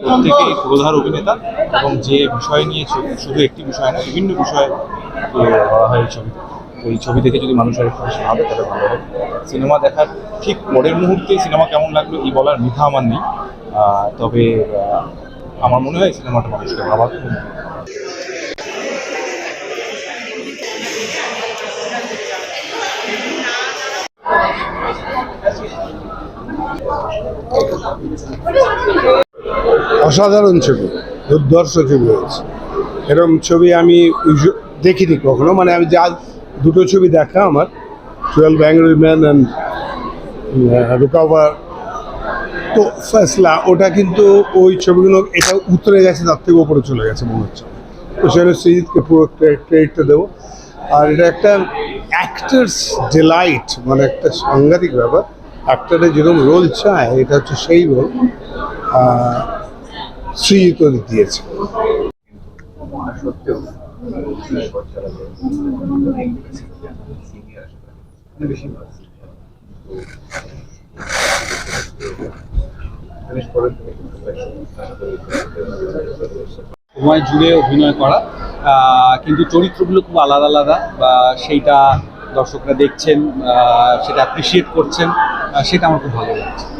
প্রত্যেকেই প্রধান অভিনেতা এবং যে বিষয় নিয়ে ছবি শুধু একটি বিষয় না, বিভিন্ন বিষয়ে ধরা হয় এই ছবিতে তো এই ছবি দেখে যদি মানুষ আরেকটু বেশি ভাবে, তাহলে ভালো হবে। সিনেমা দেখার ঠিক পরের মুহূর্তে সিনেমা কেমন লাগল এই বলার মিথা আমার নেই। তবে আমার মনে হয় সিনেমাটা মানুষকে ভাবার অসাধারণ ছবি, দুর্ধর্ষ ছবি হয়েছে। এরকম ছবি আমি দেখিনি কখনো মানে আমি যা দুটো ছবি দেখা আমার টুয়েলভ অ্যাংরি ম্যান অ্যান্ড রিকভার তো ফেসলা, ওটা কিন্তু ওই ছবিগুলো এটা উতরে গেছে, তার থেকে উপরে চলে গেছে মনে হচ্ছে। তো সেখানে সৃজিৎকে পুরো ক্রেডিটটা দেবো। আর এটা একটা অ্যাক্টার্স ডিলাইট মানে একটা সাংঘাতিক ব্যাপার। অ্যাক্টারের যেরকম রোল চায়, এটা হচ্ছে সেই রোল সৃজিত দিয়েছে। সময় জুড়ে অভিনয় করা। কিন্তু চরিত্রগুলো খুব আলাদা আলাদা বা সেইটা দর্শকরা দেখছেন সেটা অ্যাপ্রিসিয়েট করছেন সেটা আমার খুব ভালো লাগছে।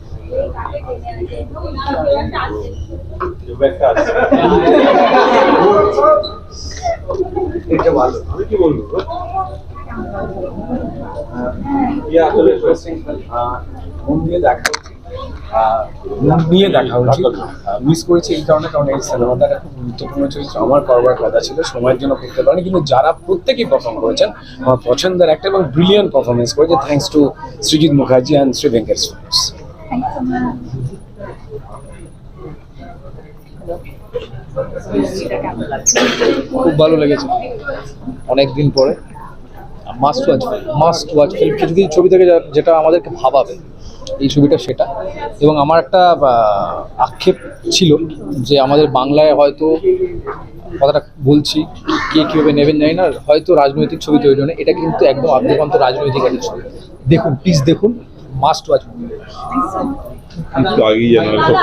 নিয়ে দেখা উচিত মিস করেছি এই কারণে, কারণ এই সিনেমাটা একটা খুব গুরুত্বপূর্ণ চরিত্র। আমার করবার কথা ছিল, সময়ের জন্য করতে পারিনি, কিন্তু যারা প্রত্যেকেই পারফর্ম করেছেন, আমার পছন্দের একটা এবং ব্রিলিয়ান্ট পারফরমেন্স করেছে thanks to Srijit Mukherjee and Shri Venkat studios খুব ভালো লেগেছে। অনেক দিন পরে। Must watch must watch film কিছু কিছু ছবি থেকে যেটা আমাদেরকে ভাবাবে, এই ছবিটা সেটা। এবং আমার একটা আক্ষেপ ছিল যে আমাদের বাংলায় হয়তো, কথাটা বলছি কে কীভাবে নেবেন জানি না, হয়তো রাজনৈতিক ছবি তৈরি হয় এটা কিন্তু একদম আদ্যপান্ত রাজনৈতিক একটা ছবি। দেখুন প্লিজ দেখুন। মাস্ট ওয়াচ একটু আগেই জানালে খুব